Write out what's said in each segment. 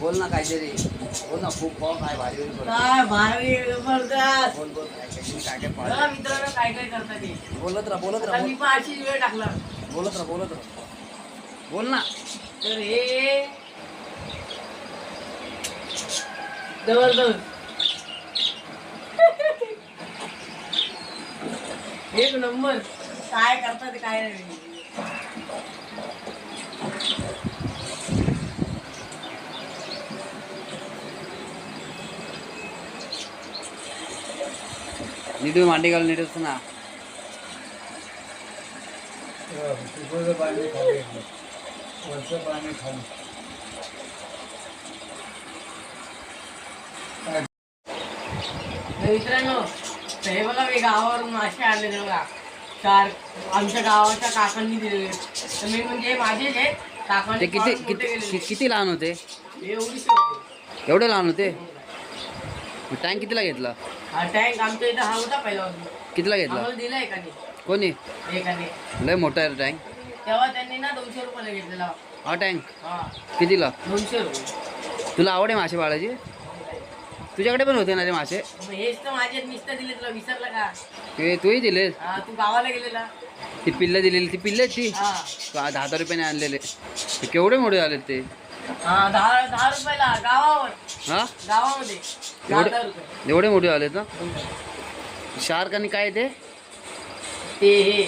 बोल ना काहीतरी. बोल ना खूप पाव काय भारी भारी बोल. काय भारी जबरदस्त बोल बोल काय काय काय काय बघा पाहिजे. मित्रांनो काय काय करतात ते. बोलत राहा बोलत आता राहा मी पण अशीच वेळ टाकला. बोलत राहा बोलत राहा. बोल ना. तर हे जबरदस्त एक नंबर. काय करतात काय नाही. पाणी खाऊन तर मित्रांनो तर हे बघा मी गावावरून मासे आणले बघा चार आमच्या गावाच्या काकांनी दिलेले तर मी म्हणजे माझेच आहेत ते काकांनी किती मोठे किती किती लहान होते एवढे लहान होते टँक कितीला घेतला हा टँक आमच्या इथं हा होता पहिला कितीला घेतला? आम्हाला दिला एकाने. कोणी? एकाने. लय मोठा आहे टँक तेव्हा त्यांनी ना दोनशे रुपयाला घेतलेला. हा टँक हा. कितीला? दोनशे रुपये. तुला आवड आहे मासे पाळायची? तुझ्याकडे पण होते ना रे मासे? मग हेच तर माझे नुसतं दिले तुला विसरलं का? ते तूही दिले? हा तू गावाला गेलेला. ती पिल्लं दिलेली ती पिल्ले ती? हा. दहा दहा रुपयाने आणलेले? ते केवढे मोठे झाले ते? हा दहा दहा रुपयाला गावावर. हा? गावामध्ये. एवढे एवढे मोठे झालेत ना? शार्क आणि काय ते? ते हे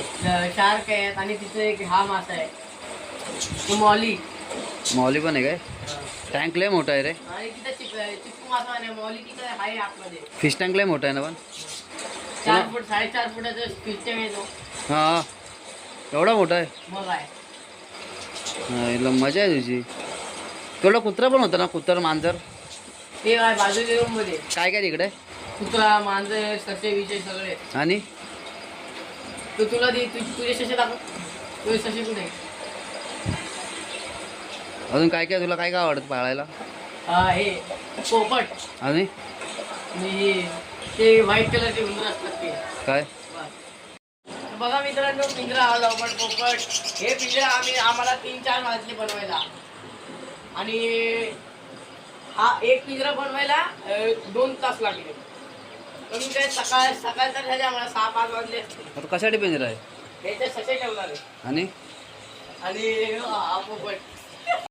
शार्क आहेत आणि तिथे एक हा मासा आहे. तो मॉली. मौली पण आहे काय? टँक लय मोठा आहे रे. आणि तिथे चिप चिप्पू मासा नाही मॉली तिथे आहे आतमध्ये. फिश टँक लय मोठा आहे ना पण? चार फूट साडेचार फुटाचा फिस्टम येतो हा. एवढा मोठा आहे? मग आहे. हा, याला मजा आहे तुझी. तेवढा कुत्रा पण होता ना? कुत्रा मांजर? ते आहे बाजूच्या रूममध्ये. काय काय तिकडे? कुत्रा मांजर ससे विषय सगळे. आणि? तू तुला दे तु- तुझे ससे दाखव. तुझे ससे कुठे? अजून काय काय तुला काय काय आवडतं पाळायला? हा हे पोपट. आणि? आणि हे ते व्हाईट कलरचे उंदर असतात ते. काय. बघा मित्रांनो पिंजरा आला पण पोपट. हे पिंजरा आम्ही आम्हाला तीन चार वाजले बनवायला. आणि हा एक पिंजरा बनवायला दोन तास लागले. कमी काय सकाळ सकाळ तर झाले आम्हाला सहा पाच वाजले आता कशासाठी पिंजरा आहे? ससे ठेवणार आहे. आणि? आणि पोपट